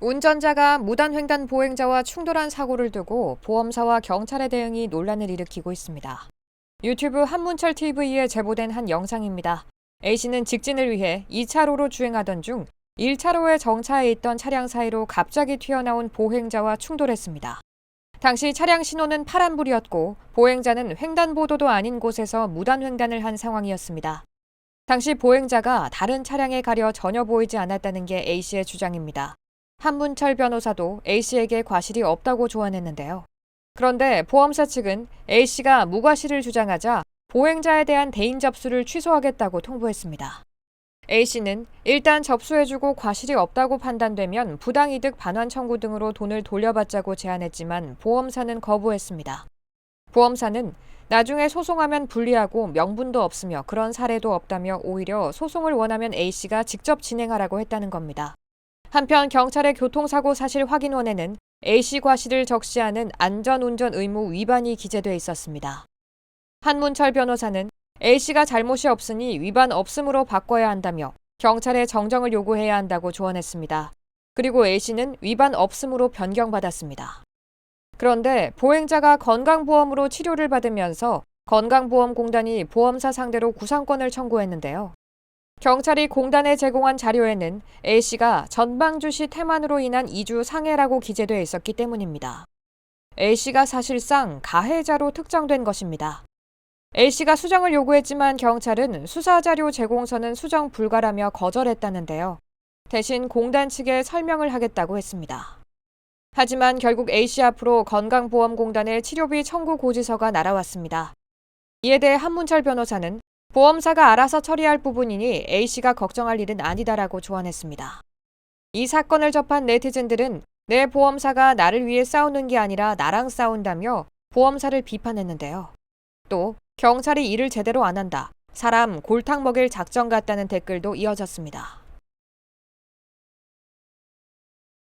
운전자가 무단횡단 보행자와 충돌한 사고를 두고 보험사와 경찰의 대응이 논란을 일으키고 있습니다. 유튜브 한문철 TV에 제보된 한 영상입니다. A씨는 직진을 위해 2차로로 주행하던 중 1차로에 정차해 있던 차량 사이로 갑자기 튀어나온 보행자와 충돌했습니다. 당시 차량 신호는 파란불이었고 보행자는 횡단보도도 아닌 곳에서 무단횡단을 한 상황이었습니다. 당시 보행자가 다른 차량에 가려 전혀 보이지 않았다는 게 A씨의 주장입니다. 한문철 변호사도 A씨에게 과실이 없다고 조언했는데요. 그런데 보험사 측은 A씨가 무과실을 주장하자 보행자에 대한 대인 접수를 취소하겠다고 통보했습니다. A씨는 일단 접수해주고 과실이 없다고 판단되면 부당이득 반환 청구 등으로 돈을 돌려받자고 제안했지만 보험사는 거부했습니다. 보험사는 나중에 소송하면 불리하고 명분도 없으며 그런 사례도 없다며 오히려 소송을 원하면 A씨가 직접 진행하라고 했다는 겁니다. 한편 경찰의 교통사고 사실 확인원에는 A씨 과실을 적시하는 안전운전 의무 위반이 기재돼 있었습니다. 한문철 변호사는 A씨가 잘못이 없으니 위반 없음으로 바꿔야 한다며 경찰에 정정을 요구해야 한다고 조언했습니다. 그리고 A씨는 위반 없음으로 변경받았습니다. 그런데 보행자가 건강보험으로 치료를 받으면서 건강보험공단이 보험사 상대로 구상권을 청구했는데요. 경찰이 공단에 제공한 자료에는 A씨가 전방주시 태만으로 인한 2주 상해라고 기재돼 있었기 때문입니다. A씨가 사실상 가해자로 특정된 것입니다. A씨가 수정을 요구했지만 경찰은 수사자료 제공서는 수정 불가라며 거절했다는데요. 대신 공단 측에 설명을 하겠다고 했습니다. 하지만 결국 A씨 앞으로 건강보험공단의 치료비 청구 고지서가 날아왔습니다. 이에 대해 한문철 변호사는 보험사가 알아서 처리할 부분이니 A씨가 걱정할 일은 아니다라고 조언했습니다. 이 사건을 접한 네티즌들은 내 보험사가 나를 위해 싸우는 게 아니라 나랑 싸운다며 보험사를 비판했는데요. 또 경찰이 일을 제대로 안 한다. 사람 골탕 먹일 작전 같다는 댓글도 이어졌습니다.